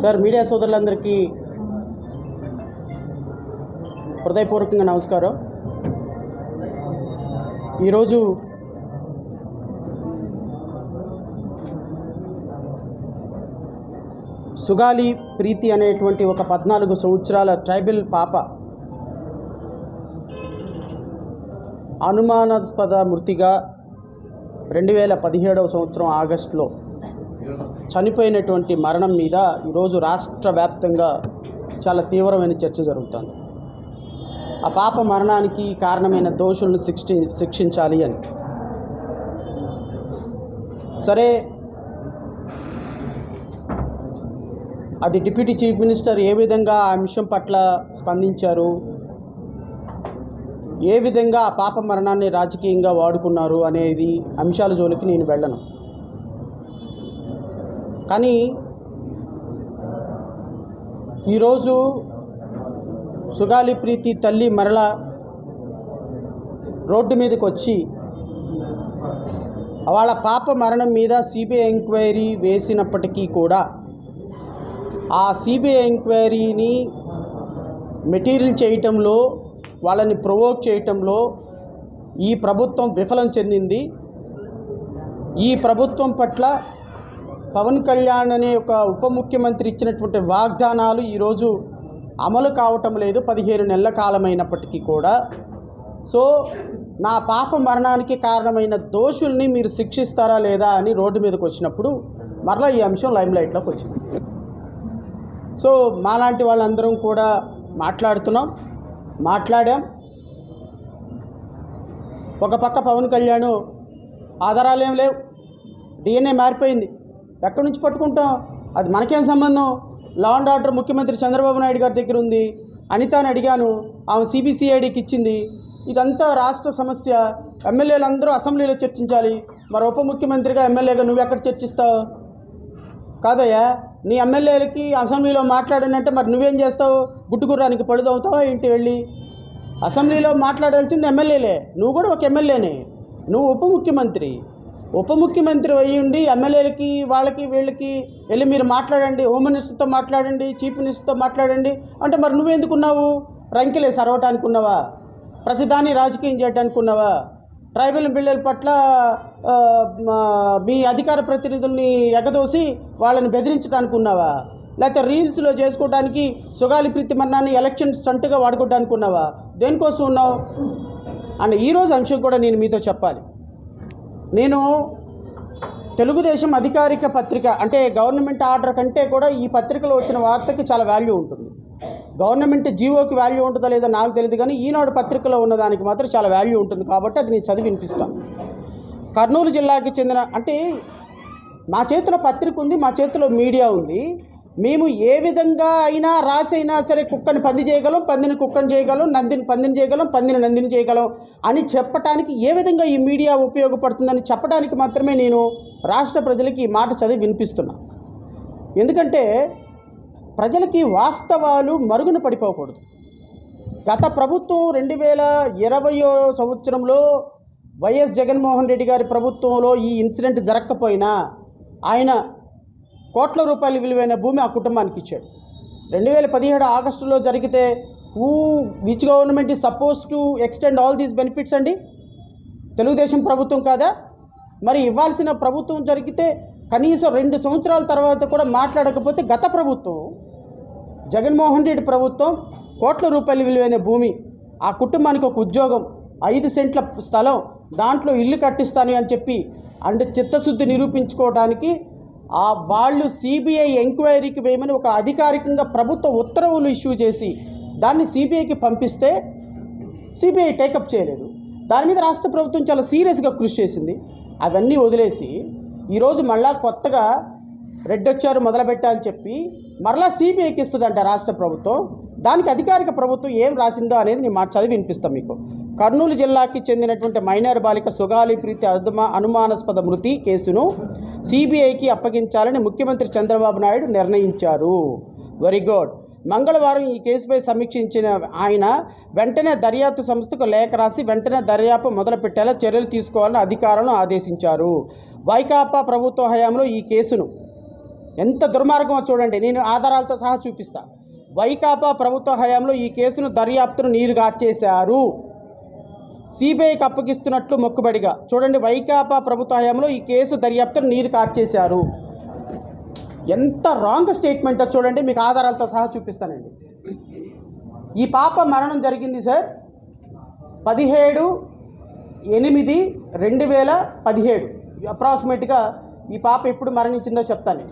Sir media సోదరులందరికీ హృదయపూర్వకంగా నమస్కారం. ఈరోజు సుగాలి ప్రీతి అనేటువంటి ఒక పద్నాలుగు సంవత్సరాల ట్రైబల్ పాప అనుమానాస్పద మృతిగా రెండు వేల పదిహేడవ సంవత్సరం ఆగస్టులో చనిపోయినటువంటి మరణం మీద ఈరోజు రాష్ట్ర వ్యాప్తంగా చాలా తీవ్రమైన చర్చ జరుగుతుంది. ఆ పాప మరణానికి కారణమైన దోషులను శిక్షి శిక్షించాలి అని. సరే అది డిప్యూటీ చీఫ్ మినిస్టర్ ఏ విధంగా ఆ అంశం పట్ల స్పందించారు? ఏ విధంగా ఆ పాప మరణాన్ని రాజకీయంగా వాడుకున్నారు అనేది అంశాల జోలికి నేను వెళ్ళను. కానీ ఈరోజు సుగాలి ప్రీతి తల్లి మరల రోడ్డు మీదకి వచ్చి వాళ్ళ పాప మరణం మీద సిబిఐ ఎంక్వైరీ వేసినప్పటికీ కూడా ఆ సిబిఐ ఎంక్వైరీని మెటీరియల్ చేయటంలో వాళ్ళని ప్రొవోక్ చేయటంలో ఈ ప్రభుత్వం విఫలం చెందింది. ఈ ప్రభుత్వం పట్ల పవన్ కళ్యాణ్ అనే ఒక ఉప ముఖ్యమంత్రి ఇచ్చినటువంటి వాగ్దానాలు ఈరోజు అమలు కావటం లేదు. పదిహేను నెలల కాలమైనప్పటికీ కూడా. సో నా పాప మరణానికి కారణమైన దోషుల్ని మీరు శిక్షిస్తారా లేదా అని రోడ్డు మీదకి వచ్చినప్పుడు మరలా ఈ అంశం లైమ్ లైట్లోకి వచ్చింది. సో మాలాంటి వాళ్ళందరం కూడా మాట్లాడుతున్నాం మాట్లాడాం. ఒక పక్క పవన్ కళ్యాణ్ ఆధారాలు ఏం లేవు. డిఎన్ఏ మారిపోయింది. ఎక్కడి నుంచి పట్టుకుంటాం? అది మనకేం సంబంధం? లా అండ్ ఆర్డర్ ముఖ్యమంత్రి చంద్రబాబు నాయుడు గారి దగ్గర ఉంది. అనితాని అడిగాను. ఆమె సిబిసిఐడికి ఇచ్చింది. ఇదంతా రాష్ట్ర సమస్య. ఎమ్మెల్యేలు అందరూ అసెంబ్లీలో చర్చించాలి. మరి ఉప ముఖ్యమంత్రిగా ఎమ్మెల్యేగా నువ్వు ఎక్కడ చర్చిస్తావు? కాదయ్యా నీ ఎమ్మెల్యేలకి అసెంబ్లీలో మాట్లాడనంటే మరి నువ్వేం చేస్తావు? గుట్టుకుర్రానికి పడుదవుతావా ఏంటి వెళ్ళి? అసెంబ్లీలో మాట్లాడాల్సింది ఎమ్మెల్యేలే. నువ్వు కూడా ఒక ఎమ్మెల్యేనే. నువ్వు ఉప ముఖ్యమంత్రి. ఉప ముఖ్యమంత్రి అయ్యి ఉండి ఎమ్మెల్యేలకి వాళ్ళకి వీళ్ళకి వెళ్ళి మీరు మాట్లాడండి హోమ్ మినిస్టర్తో మాట్లాడండి చీఫ్ మినిస్టర్తో మాట్లాడండి. అంటే మరి నువ్వెందుకున్నావు? రంకెలే సరవటానికి ఉన్నావా ప్రతిదాన్ని రాజకీయం చేయడానికి ఉన్నావా ట్రైబల్ బిల్లుల పట్ల మీ అధికార ప్రతినిధుల్ని ఎగదోసి వాళ్ళని బెదిరించడానికి ఉన్నావా లేకపోతే రీల్స్లో చేసుకోవడానికి సుగాలి ప్రీతి మరణాన్ని ఎలక్షన్ స్టంట్గా వాడుకోవడానికి ఉన్నావా దేనికోసం ఉన్నావు? అండ్ ఈరోజు అంశం కూడా నేను మీతో చెప్పాలి. నేను తెలుగుదేశం అధికారిక పత్రిక అంటే గవర్నమెంట్ ఆర్డర్ కంటే కూడా ఈ పత్రికలో వచ్చిన వార్తకి చాలా వాల్యూ ఉంటుంది. గవర్నమెంట్ జీవోకి వాల్యూ ఉంటుందో లేదో నాకు తెలియదు కానీ ఈనాడు పత్రికలో ఉన్నదానికి మాత్రం చాలా వాల్యూ ఉంటుంది కాబట్టి అది నేను చదివి వినిపిస్తాను కర్నూలు జిల్లాకి చెందిన అంటే మా చేతిలో పత్రిక ఉంది మా చేతిలో మీడియా ఉంది. మేము ఏ విధంగా అయినా రాసి అయినా సరే కుక్కని పంది చేయగలం పందిని కుక్కని చేయగలం నందిని పందిని చేయగలం పందిని నందిని చేయగలం అని చెప్పటానికి ఏ విధంగా ఈ మీడియా ఉపయోగపడుతుందని చెప్పడానికి మాత్రమే నేను రాష్ట్ర ప్రజలకి ఈ మాట చదివి వినిపిస్తున్నా. ఎందుకంటే ప్రజలకి వాస్తవాలు మరుగున పడిపోకూడదు. గత ప్రభుత్వం రెండు వేల ఇరవయో సంవత్సరంలో వైఎస్ జగన్మోహన్ రెడ్డి గారి ప్రభుత్వంలో ఈ ఇన్సిడెంట్ జరగకపోయినా ఆయన కోట్ల రూపాయల విలువైన భూమి ఆ కుటుంబానికి ఇచ్చాడు. రెండు వేల పదిహేడు ఆగస్టులో జరిగితే who which government is suppose to extend all these benefits అండి? తెలుగుదేశం ప్రభుత్వం కాదా? మరి ఇవ్వాల్సిన ప్రభుత్వం జరిగితే కనీసం రెండు సంవత్సరాల తర్వాత కూడా మాట్లాడకపోతే గత ప్రభుత్వం జగన్మోహన్ రెడ్డి ప్రభుత్వం కోట్ల రూపాయల విలువైన భూమి ఆ కుటుంబానికి ఒక ఉద్యోగం ఐదు సెంట్ల స్థలం దాంట్లో ఇల్లు కట్టిస్తాను అని చెప్పి అంటే చిత్తశుద్ధి నిరూపించుకోవడానికి ఆ వాళ్ళు సిబిఐ ఎంక్వైరీకి వేయమని ఒక అధికారికంగా ప్రభుత్వ ఉత్తర్వులు ఇష్యూ చేసి దాన్ని సిబిఐకి పంపిస్తే సిబిఐ టేకప్ చేయలేదు. దాని మీద రాష్ట్ర ప్రభుత్వం చాలా సీరియస్గా కృషి చేసింది. అవన్నీ వదిలేసి ఈరోజు మళ్ళా కొత్తగా రెడ్ వచ్చారు మొదలుపెట్టా అని చెప్పి మరలా సిబిఐకి ఇస్తుందంట రాష్ట్ర ప్రభుత్వం. దానికి అధికారిక ప్రభుత్వం ఏం రాసిందో అనేది నేను మాట చదివి వినిపిస్తాను మీకు. కర్నూలు జిల్లాకి చెందినటువంటి మైనర్ బాలిక సుగాలి ప్రీతి అదుమా అనుమానాస్పద మృతి కేసును సిబిఐకి అప్పగించాలని ముఖ్యమంత్రి చంద్రబాబు నాయుడు నిర్ణయించారు. వెరీ గుడ్ మంగళవారం ఈ కేసుపై సమీక్షించిన ఆయన వెంటనే దర్యాప్తు సంస్థకు లేఖ రాసి వెంటనే దర్యాప్తు మొదలుపెట్టేలా చర్యలు తీసుకోవాలని అధికారులను ఆదేశించారు. వైకాపా ప్రభుత్వ హయాంలో ఈ కేసును ఎంత దుర్మార్గమో చూడండి నేను ఆధారాలతో సహా చూపిస్తా. వైకాపా ప్రభుత్వ హయాంలో ఈ కేసును దర్యాప్తును నీరుగార్చేశారు. సిబిఐకి అప్పగిస్తున్నట్లు మొక్కుబడిగా. చూడండి వైకాపా ప్రభుత్వ హయాంలో ఈ కేసు దర్యాప్తును నీరు కార్చేశారు. ఎంత రాంగ్ స్టేట్మెంటో చూడండి మీకు ఆధారాలతో సహా చూపిస్తానండి. ఈ పాప మరణం జరిగింది సార్ పదిహేడు ఎనిమిది రెండు వేల పదిహేడు. అప్రాక్సిమేట్గా ఈ పాప ఎప్పుడు మరణించిందో చెప్తాను.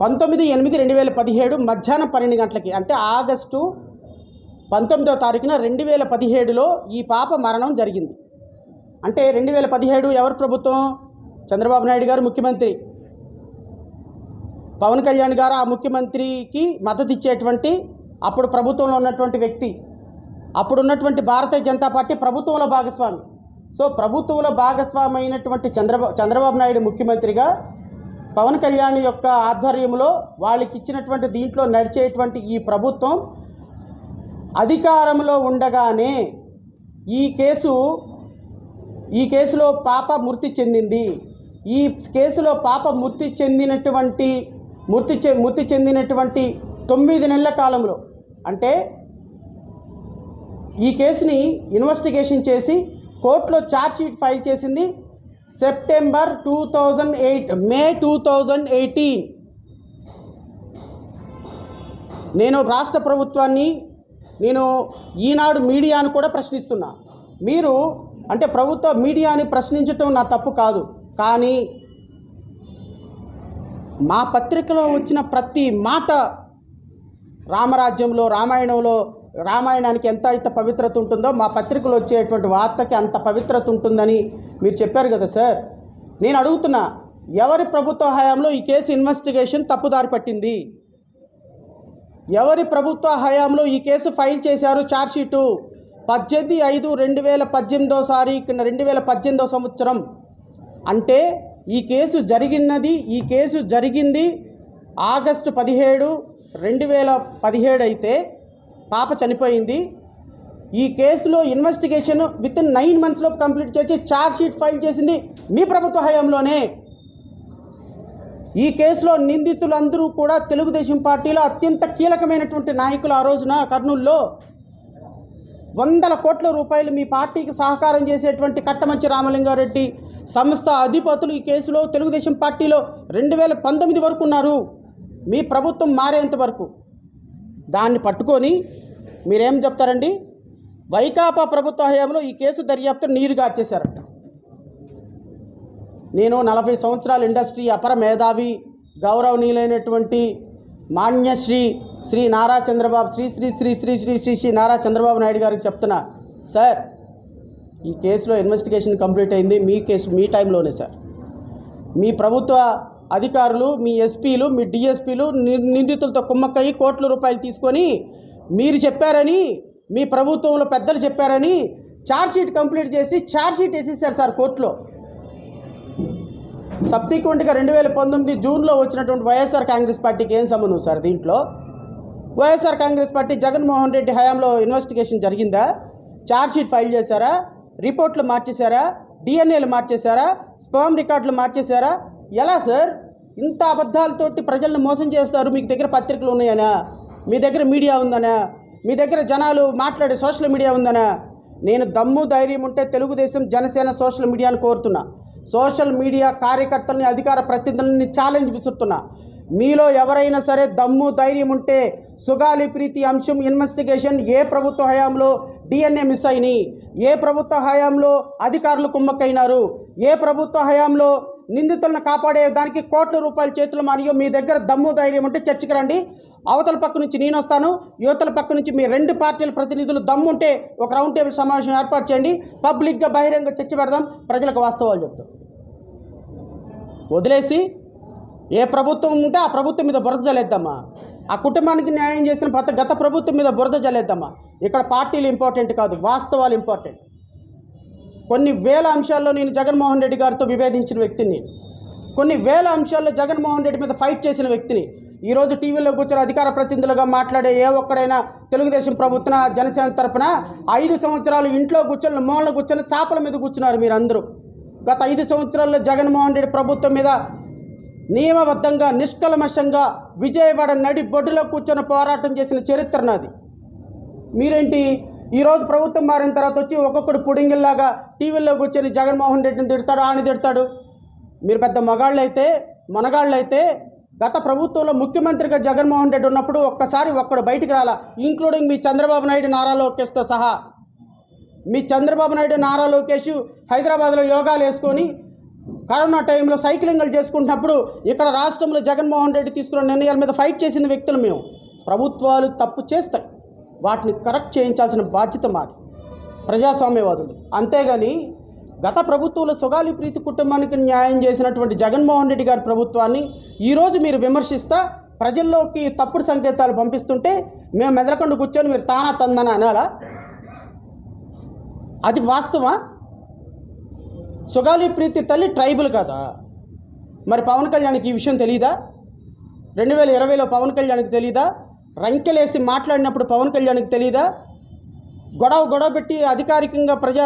పంతొమ్మిది ఎనిమిది రెండు వేల పదిహేడు మధ్యాహ్నం పన్నెండు గంటలకి అంటే ఆగస్టు పంతొమ్మిదో తారీఖున రెండు వేల పదిహేడులో ఈ పాప మరణం జరిగింది. అంటే రెండు వేల పదిహేడు ఎవరు ప్రభుత్వం? చంద్రబాబు నాయుడు గారు ముఖ్యమంత్రి. పవన్ కళ్యాణ్ గారు ఆ ముఖ్యమంత్రికి మద్దతు ఇచ్చేటువంటి అప్పుడు ప్రభుత్వంలో ఉన్నటువంటి వ్యక్తి అప్పుడు ఉన్నటువంటి భారతీయ జనతా పార్టీ ప్రభుత్వంలో భాగస్వామి. సో ప్రభుత్వంలో భాగస్వామి అయినటువంటి చంద్రబాబు చంద్రబాబు నాయుడు ముఖ్యమంత్రిగా పవన్ కళ్యాణ్ యొక్క ఆధ్వర్యంలో వాళ్ళకి ఇచ్చినటువంటి దీంట్లో నడిచేటువంటి ఈ ప్రభుత్వం అధికారంలో ఉండగానే ఈ కేసు ఈ కేసులో పాప మృతి చెందింది. ఈ కేసులో పాప మృతి చెందినటువంటి మృతి చె మృతి చెందినటువంటి తొమ్మిది నెలల కాలంలో. అంటే ఈ కేసుని ఇన్వెస్టిగేషన్ చేసి కోర్టులో ఛార్జ్ షీట్ ఫైల్ చేసింది. September two thousand eight May two thousand eighteen నేను రాష్ట్ర ప్రభుత్వాన్ని నేను ఈనాడు మీడియాను కూడా ప్రశ్నిస్తున్నా. మీరు అంటే ప్రభుత్వ మీడియాని ప్రశ్నించటం నా తప్పు కాదు. కానీ మా పత్రికలో వచ్చిన ప్రతి మాట రామరాజ్యంలో రామాయణంలో రామాయణానికి ఎంత అయితే పవిత్రత ఉంటుందో మా పత్రికలో వచ్చేటువంటి వార్తకి అంత పవిత్రత ఉంటుందని మీరు చెప్పారు కదా సార్. నేను అడుగుతున్నా ఎవరి ప్రభుత్వ హయాంలో ఈ కేసు ఇన్వెస్టిగేషన్ తప్పుదారి పట్టింది? ఎవరి ప్రభుత్వ హయాంలో ఈ కేసు ఫైల్ చేశారు ఛార్జ్షీటు పద్దెనిమిది ఐదు రెండు వేల పద్దెనిమిదో సారి రెండు వేల పద్దెనిమిదో సంవత్సరం. అంటే ఈ కేసు జరిగినది ఈ కేసు జరిగింది ఆగస్టు పదిహేడు రెండు వేల పదిహేడు అయితే పాప చనిపోయింది. ఈ కేసులో ఇన్వెస్టిగేషన్ విత్ ఇన్ నైన్ మంత్స్లో కంప్లీట్ చేసి ఛార్జ్ షీట్ ఫైల్ చేసింది మీ ప్రభుత్వ హయాంలోనే. ఈ కేసులో నిందితులందరూ కూడా తెలుగుదేశం పార్టీలో అత్యంత కీలకమైనటువంటి నాయకులు ఆ రోజున కర్నూలులో. వందల కోట్ల రూపాయలు మీ పార్టీకి సహకారం చేసేటువంటి కట్టమంచి రామలింగారెడ్డి సంస్థ అధిపతులు ఈ కేసులో తెలుగుదేశం పార్టీలో రెండు వేల పంతొమ్మిది వరకు ఉన్నారు. మీ ప్రభుత్వం మారేంత వరకు. దాన్ని పట్టుకొని మీరేం చెప్తారండి? వైకాపా ప్రభుత్వ హయాంలో ఈ కేసు దర్యాప్తు నీరు గార్చేశారట. నేను నలభై సంవత్సరాల ఇండస్ట్రీ అపర మేధావి గౌరవనీయులైనటువంటి మాన్యశ్రీ శ్రీ నారా చంద్రబాబు శ్రీ శ్రీ శ్రీ శ్రీ శ్రీ శ్రీ శ్రీ నారా చంద్రబాబు నాయుడు గారికి చెప్తున్నా. సార్ ఈ కేసులో ఇన్వెస్టిగేషన్ కంప్లీట్ అయింది. మీ కేసు మీ టైంలోనే సార్. మీ ప్రభుత్వ అధికారులు మీ ఎస్పీలు మీ డిఎస్పీలు నిందితులతో కుమ్మక్కయ్యి కోట్ల రూపాయలు తీసుకొని మీరు చెప్పారని మీ ప్రభుత్వంలో పెద్దలు చెప్పారని ఛార్జ్షీట్ కంప్లీట్ చేసి ఛార్జ్షీట్ వేసేసారు సార్ కోర్టులో. సబ్సిక్వెంట్గా రెండు వేల పంతొమ్మిది జూన్లో వచ్చినటువంటి వైఎస్ఆర్ కాంగ్రెస్ పార్టీకి ఏం సంబంధం సార్ దీంట్లో? వైఎస్ఆర్ కాంగ్రెస్ పార్టీ జగన్మోహన్ రెడ్డి హయాంలో ఇన్వెస్టిగేషన్ జరిగిందా? ఛార్జ్షీట్ ఫైల్ చేశారా? రిపోర్ట్లు మార్చేశారా? డిఎన్ఏలు మార్చేశారా? స్పామ్ రికార్డులు మార్చేశారా? ఎలా సార్? ఇంత అబద్ధాలతోటి ప్రజలను మోసం చేస్తారు మీకు దగ్గర పత్రికలు ఉన్నాయనా? మీ దగ్గర మీడియా ఉందనా మీ దగ్గర జనాలు మాట్లాడే సోషల్ మీడియా ఉందనా నేను దమ్ము ధైర్యం ఉంటే తెలుగుదేశం జనసేన సోషల్ మీడియాను కోరుతున్నా. సోషల్ మీడియా కార్యకర్తల్ని అధికార ప్రతినిధులని ఛాలెంజ్ విసురుతున్నా. మీలో ఎవరైనా సరే దమ్ము ధైర్యం ఉంటే సుగాలి ప్రీతి అంశం ఇన్వెస్టిగేషన్ ఏ ప్రభుత్వ హయాంలో డిఎన్ఏ మిస్ అయినాయి ఏ ప్రభుత్వ హయాంలో అధికారులు కుమ్మక్కైనారు ఏ ప్రభుత్వ హయాంలో నిందితులను కాపాడే దానికి కోట్ల రూపాయల చేతులు మరియు మీ దగ్గర దమ్ము ధైర్యం ఉంటే చర్చకు రండి. అవతల పక్క నుంచి నేను వస్తాను యువతల పక్క నుంచి మీ రెండు పార్టీల ప్రతినిధులు దమ్ముంటే ఒక రౌండ్ టేబుల్ సమావేశం ఏర్పాటు చేయండి. పబ్లిక్గా బహిరంగ చర్చ పెడదాం ప్రజలకు వాస్తవాలు చెప్తాం. వదిలేసి ఏ ప్రభుత్వం ఉంటే ఆ ప్రభుత్వం మీద బురద జల్లేద్దామా ఆ కుటుంబానికి న్యాయం చేసిన గత గత ప్రభుత్వం మీద బురద జల్లేద్దామా ఇక్కడ పార్టీలు ఇంపార్టెంట్ కాదు వాస్తవాలు ఇంపార్టెంట్. కొన్ని వేల అంశాల్లో నేను జగన్మోహన్ రెడ్డి గారితో విభేదించిన వ్యక్తిని కొన్ని వేల అంశాల్లో జగన్మోహన్ రెడ్డి మీద ఫైట్ చేసిన వ్యక్తిని ఈరోజు టీవీలో కూర్చొని అధికార ప్రతినిధులుగా మాట్లాడే ఏ ఒక్కడైనా తెలుగుదేశం ప్రభుత్వం జనసేన తరపున ఐదు సంవత్సరాలు ఇంట్లో కూర్చొని మూలన కూర్చొని చాపల మీద కూర్చున్నారు మీరు అందరూ గత ఐదు సంవత్సరాల్లో జగన్మోహన్ రెడ్డి ప్రభుత్వం మీద నియమబద్ధంగా నిష్కల్మషంగా విజయవాడ నడి బొడ్డులో కూర్చొని పోరాటం చేసిన చరిత్ర నాది. మీరేంటి? ఈరోజు ప్రభుత్వం మారిన తర్వాత వచ్చి ఒక్కొక్కడు పుడింగిల్లాగా టీవీల్లో కూర్చొని జగన్మోహన్ రెడ్డిని తిడతాడు ఆని తిడతాడు. మీరు పెద్ద మగాళ్ళు అయితే మనగాళ్ళు అయితే గత ప్రభుత్వంలో ముఖ్యమంత్రిగా జగన్మోహన్ రెడ్డి ఉన్నప్పుడు ఒక్కసారి ఒక్కడు బయటికి రాలా ఇంక్లూడింగ్ మీ చంద్రబాబు నాయుడు నారా లోకేష్తో సహా. మీ చంద్రబాబు నాయుడు నారా లోకేష్ హైదరాబాద్లో యోగాలు వేసుకొని కరోనా టైంలో సైక్లింగ్లు చేసుకుంటున్నప్పుడు ఇక్కడ రాష్ట్రంలో జగన్మోహన్ రెడ్డి తీసుకున్న నిర్ణయాల మీద ఫైట్ చేసిన వ్యక్తులు మేము. ప్రభుత్వాలు తప్పు చేస్తాయి. వాటిని కరెక్ట్ చేయించాల్సిన బాధ్యత మాది. ప్రజాస్వామ్యవాదులు. అంతేగాని గత ప్రభుత్వంలో సుగాలి ప్రీతి కుటుంబానికి న్యాయం చేసినటువంటి జగన్మోహన్ రెడ్డి గారి ప్రభుత్వాన్ని ఈరోజు మీరు విమర్శిస్తా ప్రజల్లోకి తప్పుడు సంకేతాలు పంపిస్తుంటే మేము మెదలకుండా కూర్చొని మీరు తానా తందన అనాలా? అది వాస్తవా సుగాలి ప్రీతి తల్లి ట్రైబుల్ కదా? మరి పవన్ కళ్యాణ్కి ఈ విషయం తెలీదా? రెండు వేల ఇరవైలో పవన్ కళ్యాణ్కి తెలీదా? రంకెలేసి మాట్లాడినప్పుడు పవన్ కళ్యాణ్కి తెలీదా? గొడవ గొడవ పెట్టి అధికారికంగా ప్రజా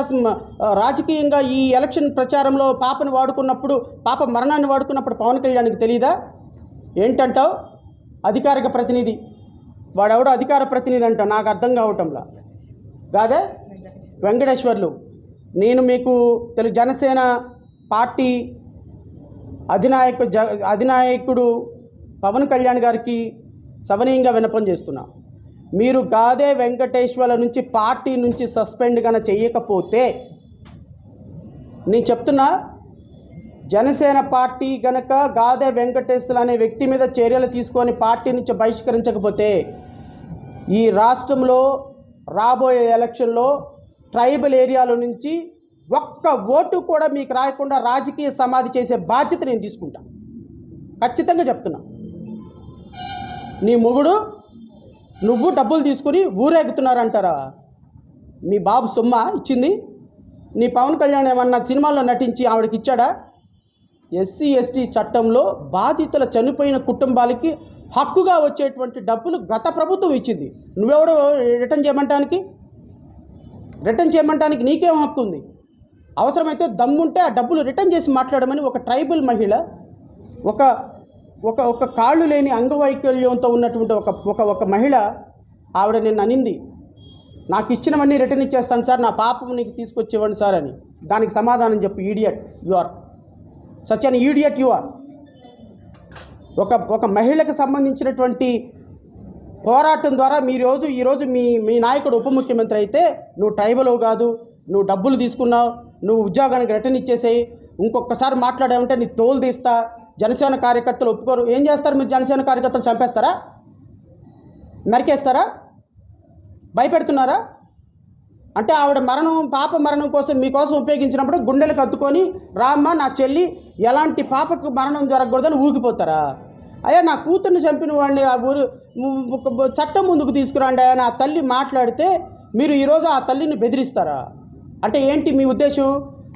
రాజకీయంగా ఈ ఎలక్షన్ ప్రచారంలో పాపను వాడుకున్నప్పుడు పాప మరణాన్ని వాడుకున్నప్పుడు పవన్ కళ్యాణ్కి తెలియదా ఏంటంటావు? అధికారిక ప్రతినిధి. వాడెవడో అధికార ప్రతినిధి అంట నాకు అర్థం కావటంలా. కాదే? వెంకటేశ్వర్లు. నేను మీకు తెలుగు జనసేన పార్టీ అధినాయకు జ అధినాయకుడు పవన్ కళ్యాణ్ గారికి సవనీయంగా వినపం చేస్తున్నాను మీరు గాదే వెంకటేశ్వర్ల నుంచి పార్టీ నుంచి సస్పెండ్ కన చేయకపోతే నేను చెప్తున్నా జనసేన పార్టీ గనక గాదే వెంకటేశ్వర అనే వ్యక్తి మీద చర్యలు తీసుకొని పార్టీ నుంచి బహిష్కరించకపోతే ఈ రాష్ట్రంలో రాబోయే ఎలక్షన్లో ట్రైబల్ ఏరియాల నుంచి ఒక్క ఓటు కూడా మీకు రాయకుండా రాజకీయ సమాధి చేసే బాధ్యత నేను తీసుకుంటా. ఖచ్చితంగా చెప్తున్నా. నీ మొగుడు నువ్వు డబ్బులు తీసుకుని ఊరేగుతున్నారంటారా? మీ బాబు సొమ్మ ఇచ్చింది? నీ పవన్ కళ్యాణ్ ఏమన్నా సినిమాల్లో నటించి ఆవిడకి ఇచ్చాడా? ఎస్సీ ఎస్టీ చట్టంలో బాధితుల చనిపోయిన కుటుంబాలకి హక్కుగా వచ్చేటువంటి డబ్బులు గత ప్రభుత్వం ఇచ్చింది. నువ్వెవడో రిటర్న్ చేయమంటానికి? రిటర్న్ చేయమంటానికి నీకేం హక్కు ఉంది? అవసరమైతే దమ్ముంటే ఆ డబ్బులు రిటర్న్ చేసి మాట్లాడమని ఒక ట్రైబల్ మహిళ ఒక ఒక ఒక కాళ్ళు లేని అంగవైకల్యంతో ఉన్నటువంటి ఒక ఒక ఒక మహిళ ఆవిడ నిన్ను అనింది నాకు ఇచ్చినవన్నీ రిటర్న్ ఇచ్చేస్తాను సార్ నా పాపం నీకు తీసుకొచ్చేవ్వండి సార్ అని. దానికి సమాధానం చెప్పు idiot you are. Such an idiot you are. ఒక ఒక మహిళకు సంబంధించినటువంటి పోరాటం ద్వారా మీ రోజు ఈరోజు మీ మీ నాయకుడు ఉప ముఖ్యమంత్రి అయితే నువ్వు ట్రైబల్ కాదు నువ్వు డబ్బులు తీసుకున్నావు నువ్వు ఉద్యోగానికి రిటర్న్ ఇచ్చేసేయి ఇంకొకసారి మాట్లాడావంటే నీ తోలు తీస్తా జనసేన కార్యకర్తలు ఒప్పుకోరు. ఏం చేస్తారు? మీరు జనసేన కార్యకర్తలు చంపేస్తారా? నరికేస్తారా? భయపెడుతున్నారా? అంటే ఆవిడ మరణం పాప మరణం కోసం మీకోసం ఉపయోగించినప్పుడు గుండెలు కత్తుకొని రామ్మ నా చెల్లి ఎలాంటి పాపకు మరణం జరగకూడదని ఊగిపోతారా? అయ్యా నా కూతుర్ని చంపిన వాడిని ఆ ఊరు చట్టం ముందుకు తీసుకురండి అయ్యా. నా తల్లి మాట్లాడితే మీరు ఈరోజు ఆ తల్లిని బెదిరిస్తారా? అంటే ఏంటి మీ ఉద్దేశం?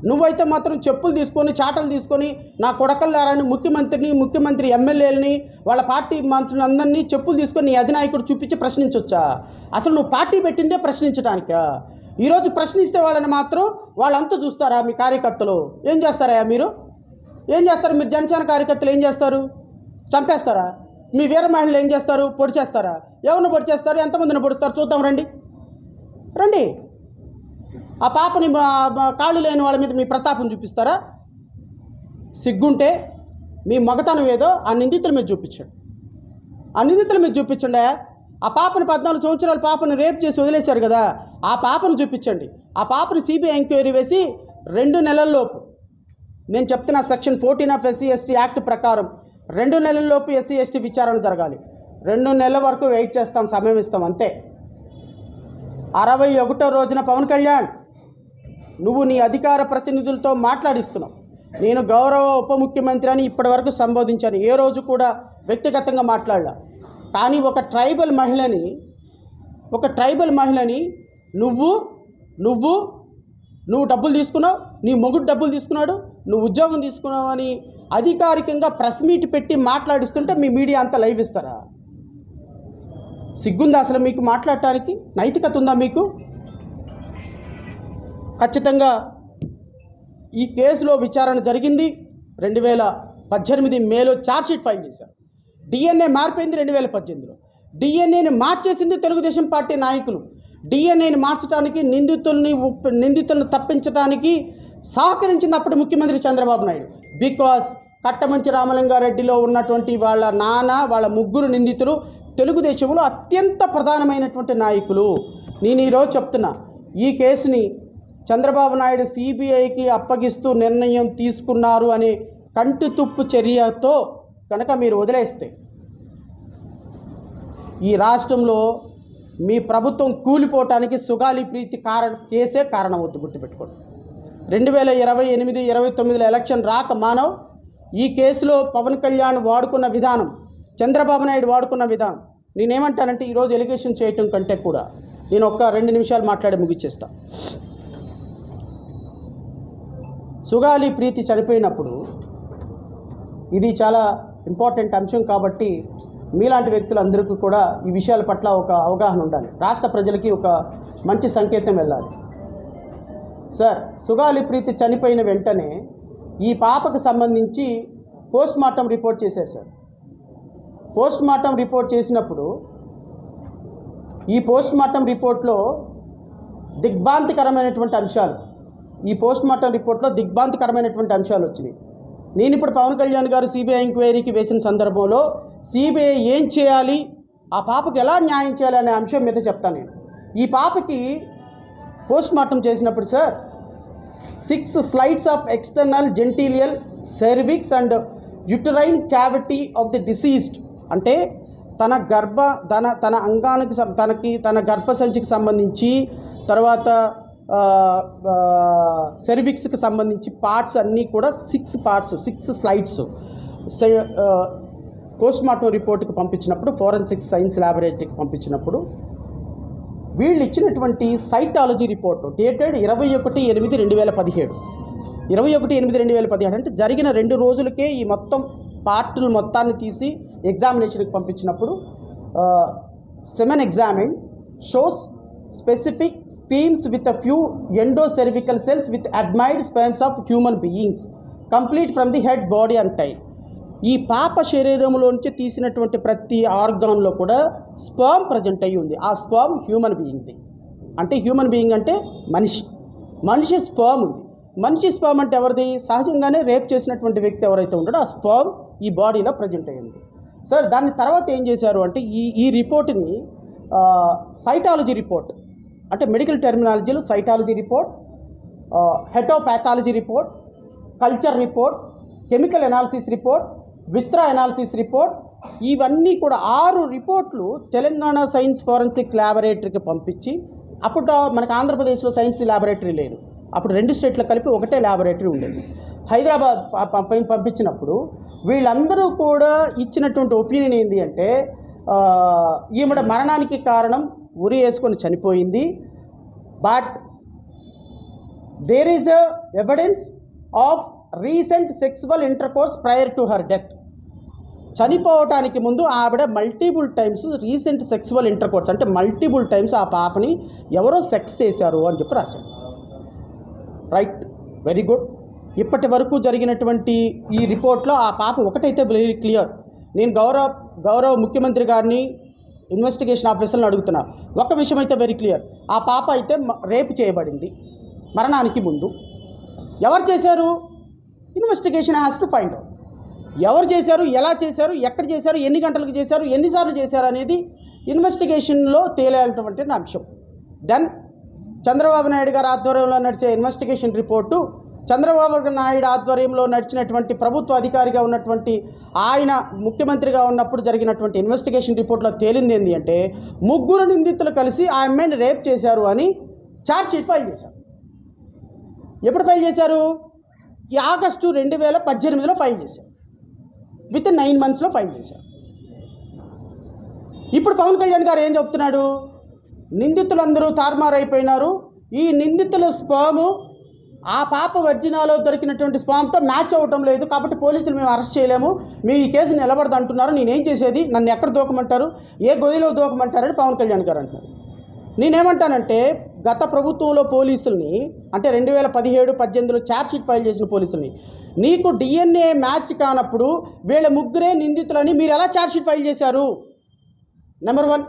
నువ్వైతే మాత్రం చెప్పులు తీసుకొని చాటలు తీసుకొని నా కొడకల్లారని ముఖ్యమంత్రిని ముఖ్యమంత్రి ఎమ్మెల్యేలని వాళ్ళ పార్టీ మంత్రులందరినీ చెప్పులు తీసుకొని నీ అధినాయకుడు చూపించి ప్రశ్నించవచ్చా అసలు నువ్వు పార్టీ పెట్టిందే ప్రశ్నించడానికా ఈరోజు ప్రశ్నిస్తే వాళ్ళని మాత్రం వాళ్ళంతా చూస్తారా మీ కార్యకర్తలు? ఏం చేస్తారా మీరు? ఏం చేస్తారు మీరు జనసేన కార్యకర్తలు ఏం చేస్తారు? చంపేస్తారా? మీ వీర మహిళలు ఏం చేస్తారు? పొడి చేస్తారా ఎవరిని పొడి చేస్తారు ఎంతమందిని పొడుస్తారు? చూద్దాం రండి. రండి. ఆ పాపని మా- కాళ్ళు లేని వాళ్ళ మీద మీ ప్రతాపం చూపిస్తారా? సిగ్గుంటే మీ మగతనం ఏదో ఆ నిందితుల మీద చూపించండి. ఆ నిందితుల మీద చూపించండి ఆ పాపను పద్నాలుగు సంవత్సరాల పాపని రేప్ చేసి వదిలేశారు కదా ఆ పాపను చూపించండి. ఆ పాపను సిబిఐ ఎంక్వైరీ వేసి రెండు నెలల్లోపు నేను చెప్తున్న section fourteen of SC ST act ప్రకారం రెండు నెలల్లోపు ఎస్సీ ఎస్టీ విచారణ జరగాలి. రెండు నెలల వరకు వెయిట్ చేస్తాం సమయం ఇస్తాం అంతే. అరవై ఒకటో రోజున పవన్ కళ్యాణ్ నువ్వు నీ అధికార ప్రతినిధులతో మాట్లాడిస్తున్నావు. నేను గౌరవ ఉప ముఖ్యమంత్రి అని ఇప్పటివరకు సంబోధించాను. ఏ రోజు కూడా వ్యక్తిగతంగా మాట్లాడలా. కానీ ఒక ట్రైబల్ మహిళని ఒక ట్రైబల్ మహిళని నువ్వు నువ్వు నువ్వు డబ్బులు తీసుకున్నావు నీ మొగుడు డబ్బులు తీసుకున్నాడు నువ్వు ఉద్యోగం తీసుకున్నావని అధికారికంగా ప్రెస్ మీట్ పెట్టి మాట్లాడిస్తుంటే మీ మీడియా అంతా లైవ్ ఇస్తారా? సిగ్గుందా అసలు మీకు మాట్లాడటానికి? నైతికత ఉందా మీకు? ఖచ్చితంగా ఈ కేసులో విచారణ జరిగింది. రెండు వేల పద్దెనిమిది మేలో ఛార్జ్షీట్ ఫైల్ చేశారు. డిఎన్ఏ మారిపోయింది రెండు వేల పద్దెనిమిదిలో. డిఎన్ఏని మార్చేసింది తెలుగుదేశం పార్టీ నాయకులు. డిఎన్ఏని మార్చడానికి నిందితుల్ని నిందితులను తప్పించడానికి సహకరించింది అప్పటి ముఖ్యమంత్రి చంద్రబాబు నాయుడు. బికాస్ కట్టమంచి రామలింగారెడ్డిలో ఉన్నటువంటి వాళ్ళ నాన్న వాళ్ళ ముగ్గురు నిందితులు తెలుగుదేశంలో అత్యంత ప్రధానమైనటువంటి నాయకులు. నేను ఈరోజు చెప్తున్నా ఈ కేసుని చంద్రబాబు నాయుడు సిబిఐకి అప్పగిస్తూ నిర్ణయం తీసుకున్నారు అనే కంటి తుప్పు చర్యతో కనుక మీరు వదిలేస్తే ఈ రాష్ట్రంలో మీ ప్రభుత్వం కూలిపోవటానికి సుగాలి ప్రీతి కారణ కేసే కారణమవుతుంది గుర్తుపెట్టుకోండి. రెండు వేల ఇరవై ఎనిమిది ఇరవై తొమ్మిదిలో ఎలక్షన్ రాక మానవ్ ఈ కేసులో పవన్ కళ్యాణ్ వాడుకున్న విధానం చంద్రబాబు నాయుడు వాడుకున్న విధానం. నేనేమంటానంటే ఈరోజు ఎలిగేషన్ చేయటం కంటే కూడా నేను ఒక్క రెండు నిమిషాలు మాట్లాడి ముగిచ్చేస్తాను సుగాలి ప్రీతి చనిపోయినప్పుడు ఇది చాలా ఇంపార్టెంట్ అంశం కాబట్టి మీలాంటి వ్యక్తులందరికీ కూడా ఈ విషయాల పట్ల ఒక అవగాహన ఉండాలి. రాష్ట్ర ప్రజలకి ఒక మంచి సంకేతం వెళ్ళాలి. సార్ సుగాలి ప్రీతి చనిపోయిన వెంటనే ఈ పాపకు సంబంధించి పోస్ట్ మార్టం రిపోర్ట్ చేశారు సార్. పోస్ట్ మార్టం రిపోర్ట్ చేసినప్పుడు ఈ పోస్ట్ మార్టం రిపోర్ట్లో దిగ్భ్రాంతికరమైనటువంటి అంశాలు ఈ పోస్ట్ మార్టం రిపోర్ట్లో దిగ్భ్రాంతికరమైనటువంటి అంశాలు వచ్చినాయి. నేను ఇప్పుడు పవన్ కళ్యాణ్ గారు సిబిఐ ఎంక్వైరీకి వేసిన సందర్భంలో సిబిఐ ఏం చేయాలి? ఆ పాపకు ఎలా న్యాయం చేయాలి అనే అంశం మీద చెప్తాను నేను. ఈ పాపకి పోస్ట్ మార్టం చేసినప్పుడు sir six slides of external genitalia cervix and uterine cavity of the deceased అంటే తన గర్భ తన తన అంగానికి సం- తనకి తన గర్భసంచికి సంబంధించి తర్వాత సెర్విక్స్కి సంబంధించి పార్ట్స్ అన్నీ కూడా six parts six slides post mortem రిపోర్ట్కి పంపించినప్పుడు ఫోరెన్సిక్ సైన్స్ ల్యాబొరేటరీకి పంపించినప్పుడు వీళ్ళు ఇచ్చినటువంటి సైటాలజీ రిపోర్ట్ డేటెడ్ ఇరవై ఒకటి ఎనిమిది రెండు వేల పదిహేడు. ఇరవై ఒకటి ఎనిమిది రెండు వేల పదిహేడు అంటే జరిగిన రెండు రోజులకే ఈ మొత్తం పార్టులు మొత్తాన్ని తీసి ఎగ్జామినేషన్కి పంపించినప్పుడు semen examine shows specific schemes with a few endo cervical cells with admired sperms of human beings complete from the head body and tail ఈ పాప శరీరంలోంచి తీసినటువంటి ప్రతి ఆర్గాన్లో కూడా స్పర్మ్ ప్రజెంట్ అయ్యి ఉంది. ఆ స్పర్మ్ హ్యూమన్ బీయింగ్ది అంటే హ్యూమన్ బీయింగ్ అంటే మనిషి. మనిషి స్పర్మ్ ఉంది. మనిషి స్పర్మ్ అంటే ఎవరిది? సహజంగానే రేప్ చేసినటువంటి వ్యక్తి ఎవరైతే ఉంటాడో ఆ స్పర్మ్ ఈ బాడీలో ప్రజెంట్ అయ్యింది సార్ దాని తర్వాత ఏం చేశారు అంటే ఈ ఈ రిపోర్ట్ని సైటాలజీ రిపోర్ట్ అంటే medical టెర్మినాలజీలో cytology report histopathology report culture report chemical analysis report viscera analysis report ఇవన్నీ కూడా ఆరు రిపోర్ట్లు తెలంగాణ సైన్స్ ఫోరెన్సిక్ ల్యాబొరేటరీకి పంపించి అప్పుడు మనకు ఆంధ్రప్రదేశ్లో సైన్స్ ల్యాబొరేటరీ లేదు. అప్పుడు రెండు స్టేట్లు కలిపి ఒకటే ల్యాబొరేటరీ ఉండేది. హైదరాబాద్ ప- పంపించినప్పుడు వీళ్ళందరూ కూడా ఇచ్చినటువంటి ఒపీనియన్ ఏంటి అంటే ఈమెడ మరణానికి కారణం ఉరి వేసుకొని చనిపోయింది. But there is a evidence of recent sexual intercourse prior to her death చనిపోవటానికి ముందు ఆవిడ multiple times recent sexual intercourse అంటే మల్టిపుల్ టైమ్స్ ఆ పాపని ఎవరో సెక్స్ చేశారు అని చెప్పి రాశారు. రైట్ వెరీ గుడ్ ఇప్పటి వరకు జరిగినటువంటి ఈ రిపోర్ట్లో ఆ పాప ఒకటైతే వెరీ క్లియర్ నేను గౌరవ గౌరవ ముఖ్యమంత్రి గారిని ఇన్వెస్టిగేషన్ ఆఫీసర్ని అడుగుతున్నా. ఒక విషయం అయితే వెరీ క్లియర్ ఆ పాప అయితే రేపు చేయబడింది. మరణానికి ముందు. ఎవరు చేశారు? Investigation has to find out ఎవరు చేశారు? ఎలా చేశారు? ఎక్కడ చేశారు? ఎన్ని గంటలకు చేశారు? ఎన్నిసార్లు చేశారు అనేది ఇన్వెస్టిగేషన్లో తేలేటువంటి అంశం. దెన్ చంద్రబాబు నాయుడు గారి ఆధ్వర్యంలో నడిచే ఇన్వెస్టిగేషన్ రిపోర్టు చంద్రబాబు నాయుడు ఆధ్వర్యంలో నడిచినటువంటి ప్రభుత్వ అధికారిగా ఉన్నటువంటి ఆయన ముఖ్యమంత్రిగా ఉన్నప్పుడు జరిగినటువంటి ఇన్వెస్టిగేషన్ రిపోర్ట్లో తేలింది ఏంటి అంటే ముగ్గురు నిందితులు కలిసి ఆ అమ్మాయిని రేప్ చేశారు అని ఛార్జ్షీట్ ఫైల్ చేశారు. ఎప్పుడు ఫైల్ చేశారు? ఈ ఆగస్టు రెండు వేల పద్దెనిమిదిలో ఫైల్ చేశారు. విత్ నైన్ మంత్స్లో ఫైల్ చేశారు. ఇప్పుడు పవన్ కళ్యాణ్ గారు ఏం చెప్తున్నాడు? నిందితులందరూ తారుమారైపోయినారు. ఈ నిందితుల స్పాము ఆ పాప వర్జినాలో దొరికినటువంటి స్పామ్తో మ్యాచ్ అవ్వటం లేదు కాబట్టి పోలీసులు మేము అరెస్ట్ చేయలేము. మీ ఈ కేసు నిలబడదు అంటున్నారు. నేనేం చేసేది? నన్ను ఎక్కడ దూకమంటారు? ఏ గొయ్యిలో దూకమంటారని పవన్ కళ్యాణ్ గారు అంటున్నారు. నేనేమంటానంటే గత ప్రభుత్వంలో పోలీసుల్ని అంటే రెండు వేల పదిహేడు పద్దెనిమిదిలో ఛార్జ్షీట్ ఫైల్ చేసిన పోలీసుల్ని నీకు డిఎన్ఏ మ్యాచ్ కానప్పుడు వీళ్ళ ముగ్గురే నిందితులని మీరు ఎలా ఛార్జ్షీట్ ఫైల్ చేశారు? Number one.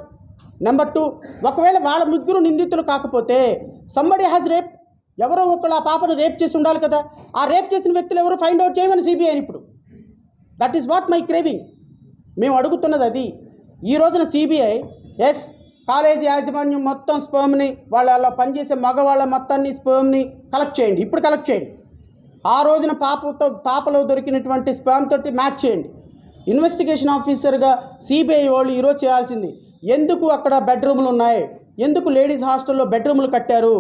Number two. ఒకవేళ వాళ్ళ ముగ్గురు నిందితులు కాకపోతే సంబడి హ్యాస్ రేప్ ఎవరో ఒకళ్ళు ఆ పాపను రేప్ చేసి ఉండాలి కదా. ఆ రేప్ చేసిన వ్యక్తులు ఎవరు ఫైండ్ అవుట్ చేయమని సిబిఐని ఇప్పుడు. That is what my craving మేము అడుగుతున్నది అది. ఈ రోజున సిబిఐ ఎస్ కాలేజీ యాజమాన్యం మొత్తం స్పర్మ్ని వాళ్ళ అలా పనిచేసే మగవాళ్ళ మొత్తాన్ని స్పర్మ్ని కలెక్ట్ చేయండి. ఇప్పుడు కలెక్ట్ చేయండి. ఆ రోజున పాపతో పాపలో దొరికినటువంటి స్పామ్ తోటి మ్యాచ్ చేయండి. ఇన్వెస్టిగేషన్ ఆఫీసర్గా సిబిఐ వాళ్ళు ఈరోజు చేయాల్సింది. ఎందుకు అక్కడ బెడ్రూమ్లు ఉన్నాయి? ఎందుకు లేడీస్ హాస్టల్లో బెడ్రూమ్లు కట్టారు?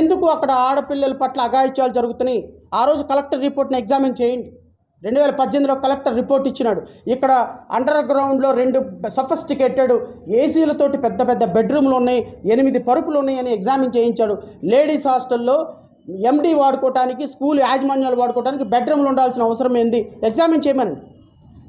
ఎందుకు అక్కడ ఆడపిల్లల పట్ల అఘాయిత్యాలు జరుగుతున్నాయి? ఆ రోజు కలెక్టర్ రిపోర్ట్ని ఎగ్జామిన్ చేయండి. రెండు వేల పద్దెనిమిదిలో కలెక్టర్ రిపోర్ట్ ఇచ్చినాడు. ఇక్కడ అండర్ గ్రౌండ్లో రెండు సఫిస్టికేటెడ్ ఏసీలతోటి పెద్ద పెద్ద బెడ్రూమ్లు ఉన్నాయి ఎనిమిది పరుపులు ఉన్నాయని ఎగ్జామిన్ చేయించాడు. లేడీస్ హాస్టల్లో ఎండి వాడుకోవటానికి స్కూల్ యాజమాన్యాలు వాడుకోవడానికి బెడ్రూమ్లు ఉండాల్సిన అవసరం ఏంది? ఎగ్జామిన్ చేయమనండి.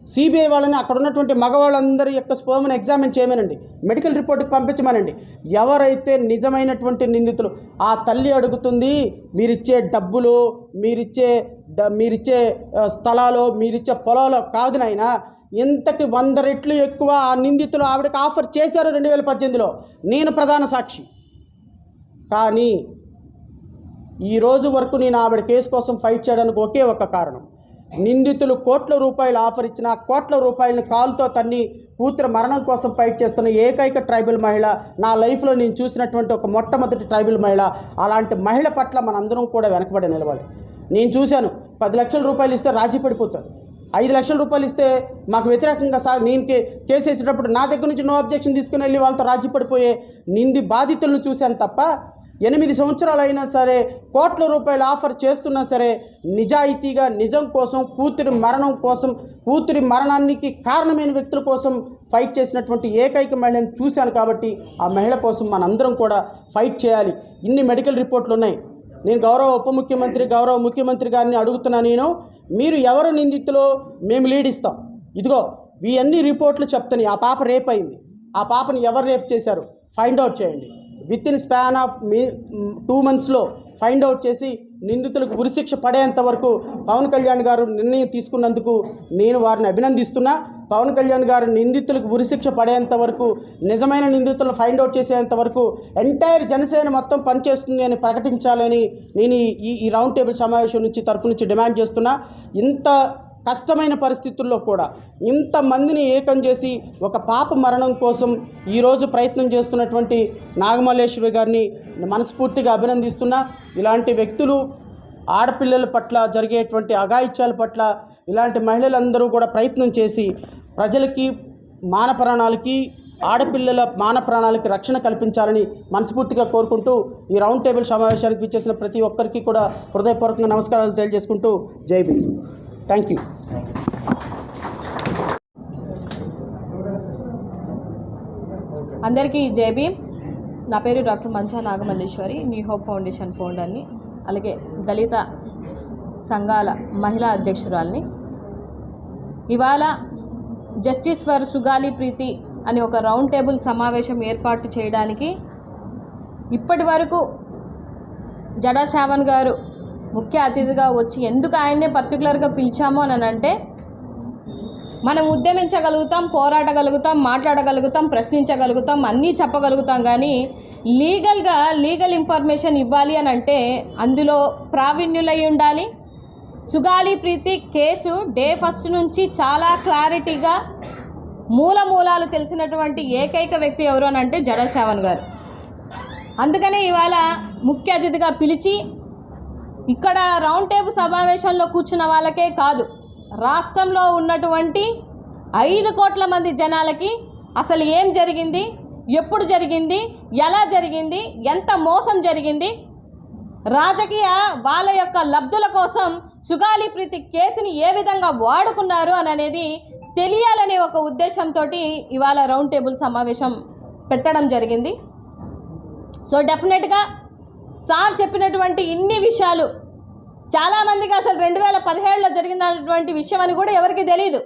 సిబిఐ వాళ్ళని అక్కడ ఉన్నటువంటి మగవాళ్ళందరి యొక్క స్పోమ్ని ఎగ్జామిన్ చేయమనండి. మెడికల్ రిపోర్ట్కి పంపించమనండి. ఎవరైతే నిజమైనటువంటి నిందితులు ఆ తల్లి అడుగుతుంది మీరిచ్చే డబ్బులు మీరిచ్చే డ- మీరిచ్చే స్థలాలు మీరిచ్చే పొలాలు కాదు నాయన. ఇంతకి వంద రెట్లు ఎక్కువ ఆ నిందితులు ఆవిడకి ఆఫర్ చేశారు రెండు వేల పద్దెనిమిదిలో. నేను ప్రధాన సాక్షి. కానీ ఈ రోజు వరకు నేను ఆవిడ కేసు కోసం ఫైట్ చేయడానికి ఒకే ఒక కారణం. నిందితులు కోట్ల రూపాయలు ఆఫర్ ఇచ్చిన కోట్ల రూపాయలను కాలుతో తన్ని కూతురు మరణం కోసం ఫైట్ చేస్తున్న ఏకైక ట్రైబల్ మహిళ. నా లైఫ్లో నేను చూసినటువంటి ఒక మొట్టమొదటి ట్రైబల్ మహిళ. అలాంటి మహిళ పట్ల మనందరం కూడా వెనకబడి నిలవాలి. నేను చూశాను పది లక్షల రూపాయలు ఇస్తే రాజీ పడిపోతారు. ఐదు లక్షల రూపాయలు ఇస్తే మాకు వ్యతిరేకంగా సార్ నేను కేసు వేసేటప్పుడు నా దగ్గర నుంచి నో అబ్జెక్షన్ తీసుకుని వెళ్ళి వాళ్ళతో రాజీ పడిపోయే నింది బాధితులను చూశాను తప్ప ఎనిమిది సంవత్సరాలు అయినా సరే కోట్ల రూపాయల ఆఫర్ చేస్తున్నా సరే నిజాయితీగా నిజం కోసం కూతురి మరణం కోసం కూతురి మరణానికి కారణమైన వ్యక్తుల కోసం ఫైట్ చేసినటువంటి ఏకైక మహిళను చూశాను కాబట్టి ఆ మహిళ కోసం మనందరం కూడా ఫైట్ చేయాలి. ఇన్ని మెడికల్ రిపోర్ట్లు ఉన్నాయి. నేను గౌరవ ఉప ముఖ్యమంత్రి గౌరవ ముఖ్యమంత్రి గారిని అడుగుతున్నా నేను మీరు ఎవరు నిందితులో మేము లీడ్ ఇస్తాం. ఇదిగో ఇవన్నీ రిపోర్ట్లు చెప్తాను ఆ పాప రేప్ అయింది. ఆ పాపని ఎవరు రేప్ చేశారు? ఫైండ్ అవుట్ చేయండి. విత్ ఇన్ స్పాన్ ఆఫ్ మీ టూ మంత్స్లో ఫైండ్ అవుట్ చేసి నిందితులకు ఉరిశిక్ష పడేంత వరకు పవన్ కళ్యాణ్ గారు నిర్ణయం తీసుకున్నందుకు నేను వారిని అభినందిస్తున్నా. పవన్ కళ్యాణ్ గారు నిందితులకు ఉరిశిక్ష పడేంత వరకు నిజమైన నిందితులను ఫైండ్ అవుట్ చేసేంత వరకు ఎంటైర్ జనసేన మొత్తం పనిచేస్తుంది అని ప్రకటించాలని నేను ఈ- ఈ ఈ రౌండ్ టేబుల్ సమావేశం నుంచి తరపు నుంచి డిమాండ్ చేస్తున్నా. ఇంత కష్టమైన పరిస్థితుల్లో కూడా ఇంతమందిని ఏకం చేసి ఒక పాప మరణం కోసం ఈరోజు ప్రయత్నం చేస్తున్నటువంటి నాగమల్లేశ్వరి గారిని మనస్ఫూర్తిగా అభినందిస్తున్నా. ఇలాంటి వ్యక్తులు ఆడపిల్లల పట్ల జరిగేటువంటి అఘాయిత్యాల పట్ల ఇలాంటి మహిళలందరూ కూడా ప్రయత్నం చేసి ప్రజలకి మాన ప్రాణాలకి ఆడపిల్లల మాన ప్రాణాలకి రక్షణ కల్పించాలని మనస్ఫూర్తిగా కోరుకుంటూ ఈ రౌండ్ టేబుల్ సమావేశానికి విచ్చేసిన ప్రతి ఒక్కరికి కూడా హృదయపూర్వకంగా నమస్కారాలు తెలియజేసుకుంటూ జై థ్యాంక్ యూ అందరికీ జేబీ నా పేరు doctor Mancha Nagamalleswari. New hope foundation ఫౌండర్ని అలాగే దళిత సంఘాల మహిళా అధ్యక్షురాల్ని. ఇవాళ జస్టిస్ ఫర్ సుగాలి ప్రీతి అని ఒక రౌండ్ టేబుల్ సమావేశం ఏర్పాటు చేయడానికి ఇప్పటి వరకు జడా శ్రావణ్ గారు ముఖ్య అతిథిగా వచ్చి ఎందుకు ఆయన్నే పర్టికులర్గా పిలిచాము అని అంటే మనం ఉద్యమించగలుగుతాం పోరాడగలుగుతాం మాట్లాడగలుగుతాం ప్రశ్నించగలుగుతాం అన్నీ చెప్పగలుగుతాం కానీ లీగల్గా లీగల్ ఇన్ఫర్మేషన్ ఇవ్వాలి అని అంటే అందులో ప్రావీణ్యులై ఉండాలి. Sugali Preethi case day first నుంచి చాలా క్లారిటీగా మూల మూలాలు తెలిసినటువంటి ఏకైక వ్యక్తి ఎవరు అని అంటే జడశ్రావణ్ గారు. అందుకనే ఇవాళ ముఖ్య అతిథిగా పిలిచి ఇక్కడ రౌండ్ టేబుల్ సమావేశంలో కూర్చున్న వాళ్ళకే కాదు రాష్ట్రంలో ఉన్నటువంటి ఐదు కోట్ల మంది జనాలకి అసలు ఏం జరిగింది ఎప్పుడు జరిగింది ఎలా జరిగింది ఎంత మోసం జరిగింది రాజకీయ వాళ్ళ యొక్క లబ్ధుల కోసం సుగాలి ప్రీతి కేసుని ఏ విధంగా వాడుకున్నారు అని అనేది తెలియాలనే ఒక ఉద్దేశంతో ఇవాళ రౌండ్ టేబుల్ సమావేశం పెట్టడం జరిగింది. సో డెఫినెట్గా సార్ చెప్పినటువంటి ఇన్ని విషయాలు చాలామందికి అసలు రెండు వేల పదిహేడులో జరిగినటువంటి విషయం అని కూడా ఎవరికి తెలియదు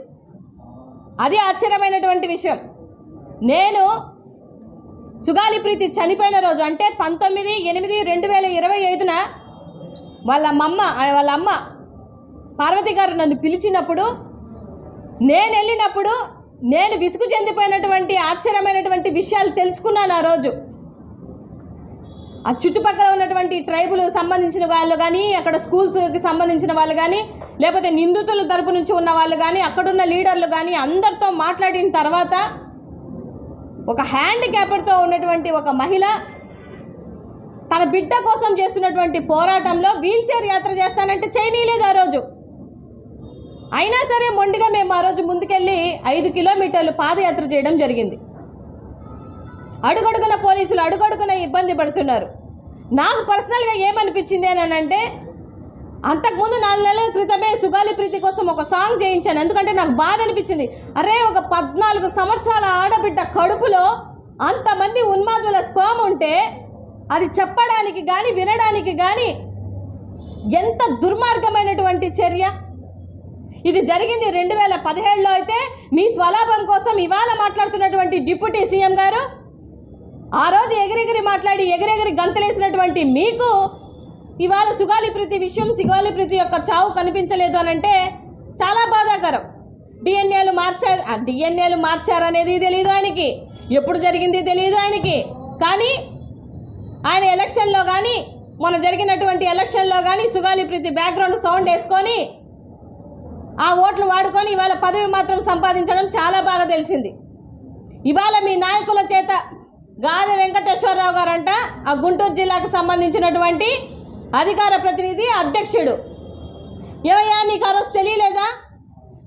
అది ఆశ్చర్యమైనటువంటి విషయం. నేను సుగాలి ప్రీతి చనిపోయిన రోజు అంటే పంతొమ్మిది ఎనిమిది రెండు వేల ఇరవై ఐదున వాళ్ళ అమ్మ వాళ్ళ అమ్మ పార్వతి గారు నన్ను పిలిచినప్పుడు నేను వెళ్ళినప్పుడు నేను విసుగు చెందిపోయినటువంటి ఆశ్చర్యమైనటువంటి విషయాలు తెలుసుకున్నాను ఆ రోజు. ఆ చుట్టుపక్కల ఉన్నటువంటి ట్రైబుల్ సంబంధించిన వాళ్ళు కానీ అక్కడ స్కూల్స్కి సంబంధించిన వాళ్ళు కానీ లేకపోతే నిందితుల తరపు నుంచి ఉన్న వాళ్ళు కానీ అక్కడున్న లీడర్లు కానీ అందరితో మాట్లాడిన తర్వాత ఒక హ్యాండిక్యాప్డ్తో ఉన్నటువంటి ఒక మహిళ తన బిడ్డ కోసం చేస్తున్నటువంటి పోరాటంలో వీల్ చైర్ యాత్ర చేస్తానంటే చేయనీయలేదు ఆ రోజు. అయినా సరే మొండిగా మేము ఆ రోజు ముందుకెళ్ళి ఐదు కిలోమీటర్లు పాదయాత్ర చేయడం జరిగింది. అడుగడుగున పోలీసులు అడుగడుగున ఇబ్బంది పడుతున్నారు. నాకు పర్సనల్గా ఏమనిపించింది అని అంటే అంతకుముందు నాలుగు నెలల క్రితమే సుగాలి ప్రీతి కోసం ఒక సాంగ్ చేయించాను. ఎందుకంటే నాకు బాధ అనిపించింది. అరే ఒక పద్నాలుగు సంవత్సరాల ఆడబిడ్డ కడుపులో అంతమంది ఉన్మాదుల స్పర్మ్ ఉంటే అది చెప్పడానికి కానీ వినడానికి కానీ ఎంత దుర్మార్గమైనటువంటి చర్య? ఇది జరిగింది రెండు వేల పదిహేడులో అయితే మీ స్వలాభం కోసం ఇవాళ మాట్లాడుతున్నటువంటి డిప్యూటీ సీఎం గారు ఆ రోజు ఎగిరెగిరి మాట్లాడి ఎగిరెగిరి గంతలేసినటువంటి మీకు ఇవాళ సుగాలి ప్రతి విషయం సుగాలి ప్రతి యొక్క చావు కనిపించలేదు అని అంటే చాలా బాధాకరం. డిఎన్ఏలు మార్చారు ఆ డిఎన్ఏలు మార్చారనేది తెలియదు ఆయనకి. ఎప్పుడు జరిగింది తెలియదు ఆయనకి. కానీ ఆయన ఎలక్షన్లో కానీ మొన్న జరిగినటువంటి ఎలక్షన్లో కానీ సుగాలి ప్రీతి బ్యాక్గ్రౌండ్ సౌండ్ వేసుకొని ఆ ఓట్లు వాడుకొని ఇవాళ పదవి మాత్రం సంపాదించడం చాలా బాగా తెలిసింది. ఇవాళ మీ నాయకుల చేత గాది వెంకటేశ్వరరావు గారంట. ఆ గుంటూరు జిల్లాకు సంబంధించినటువంటి అధికార ప్రతినిధి అధ్యక్షుడు. ఏమయ్యా నీకు ఆ రోజు తెలియలేదా?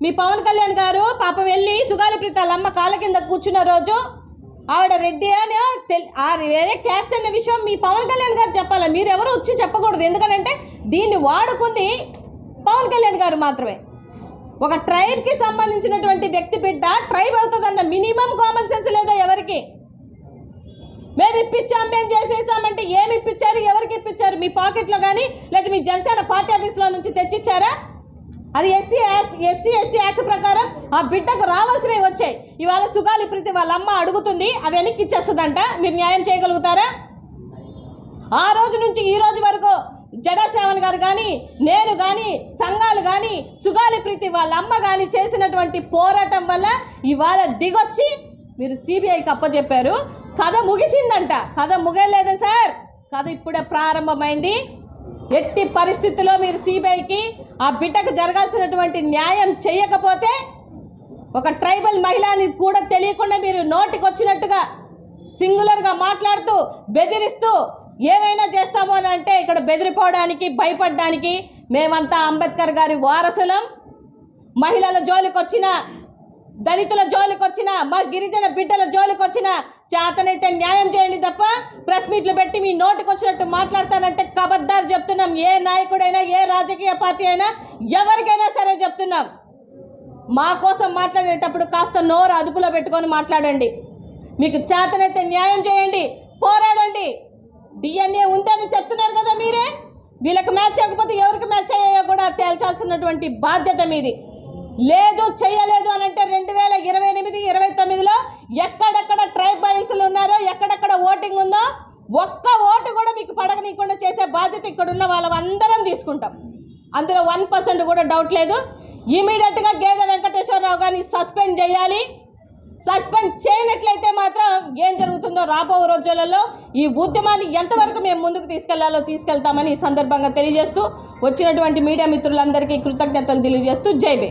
మీ పవన్ కళ్యాణ్ గారు పాపం వెళ్ళి సుగాలి ప్రీతాలమ్మ కాళ్ళ కింద కూర్చున్న రోజు ఆవిడ రెడ్డి అని ఆ వేరే క్యాస్ట్ అన్న విషయం మీ పవన్ కళ్యాణ్ గారు చెప్పాలి? మీరు ఎవరు వచ్చి చెప్పకూడదు. ఎందుకంటే దీన్ని వాడుకుంది పవన్ కళ్యాణ్ గారు మాత్రమే. ఒక ట్రైబ్కి సంబంధించినటువంటి వ్యక్తి బిడ్డ ట్రైబ్ అవుతుందన్న మినిమం కామన్ సెన్స్ లేదా ఎవరికి? మేము ఇప్పించాం మేము చేసేసామంటే ఏమి ఇప్పించారు? ఎవరికి ఇప్పించారు? మీ పాకెట్లో కానీ లేదా మీ జనసేన పార్టీ ఆఫీస్లో నుంచి తెచ్చిచ్చారా? అది ఎస్సీ ఎస్సీ ఎస్టీ యాక్ట్ ప్రకారం ఆ బిడ్డకు రావాల్సినవి వచ్చాయి. ఇవాళ సుగాలి ప్రీతి వాళ్ళ అమ్మ అడుగుతుంది అవి వెనక్కి ఇచ్చేస్తుందంట. మీరు న్యాయం చేయగలుగుతారా? ఆ రోజు నుంచి ఈ రోజు వరకు జడశ్రావణ్ గారు కానీ నేను కానీ సంఘాలు కానీ సుగాలి ప్రీతి వాళ్ళ అమ్మ కానీ చేసినటువంటి పోరాటం వల్ల ఇవాళ దిగొచ్చి మీరు సిబిఐకి అప్పచెప్పారు కథ ముగిసిందంట. కథ ముగలేదా సార్. కథ ఇప్పుడే ప్రారంభమైంది. ఎట్టి పరిస్థితుల్లో మీరు సిబిఐకి ఆ బిడ్డకు జరగాల్సినటువంటి న్యాయం చేయకపోతే ఒక ట్రైబల్ మహిళని కూడా తెలియకుండా మీరు నోటికి వచ్చినట్టుగా సింగులర్గా మాట్లాడుతూ బెదిరిస్తూ ఏమైనా చేస్తాము అని అంటే ఇక్కడ బెదిరిపోవడానికి భయపడడానికి మేమంతా అంబేద్కర్ గారి వారసులం. మహిళల జోలికి వచ్చిన దళితుల జోలికి వచ్చిన మా గిరిజన బిడ్డల జోలికి వచ్చిన చేతనైతే న్యాయం చేయండి తప్ప ప్రెస్ మీట్లు పెట్టి మీ నోటికి వచ్చినట్టు మాట్లాడతానంటే కబద్దారు చెప్తున్నాం. ఏ నాయకుడైనా ఏ రాజకీయ పార్టీ అయినా ఎవరికైనా సరే చెప్తున్నాం. మా కోసం మాట్లాడేటప్పుడు కాస్త నోరు అదుపులో పెట్టుకొని మాట్లాడండి. మీకు చేతనైతే న్యాయం చేయండి పోరాడండి. డిఎన్ఏ ఉందని చెప్తున్నారు కదా మీరే? వీళ్ళకి మ్యాచ్ అవ్వకపోతే ఎవరికి మ్యాచ్ అయ్యాయో కూడా తేల్చాల్సినటువంటి బాధ్యత మీది. లేదు చేయలేదు అని అంటే రెండు వేల ఇరవై ఎనిమిది ఇరవై తొమ్మిదిలో ఎక్కడెక్కడ ట్రైబల్స్లు ఉన్నారో ఎక్కడెక్కడ ఓటింగ్ ఉందో ఒక్క ఓటు కూడా మీకు పడగనీయకుండా చేసే బాధ్యత ఇక్కడ ఉన్న వాళ్ళందరం తీసుకుంటాం. అందులో వన్ పర్సెంట్ కూడా డౌట్ లేదు. ఇమీడియట్గా గేదె వెంకటేశ్వరరావు గారిని సస్పెండ్ చేయాలి. సస్పెండ్ చేయనట్లయితే మాత్రం ఏం జరుగుతుందో రాబో రోజులలో ఈ ఉద్యమాన్ని ఎంతవరకు మేము ముందుకు తీసుకెళ్ళాలో తీసుకెళ్తామని ఈ సందర్భంగా తెలియజేస్తూ వచ్చినటువంటి మీడియా మిత్రులందరికీ కృతజ్ఞతలు తెలియజేస్తూ జైబే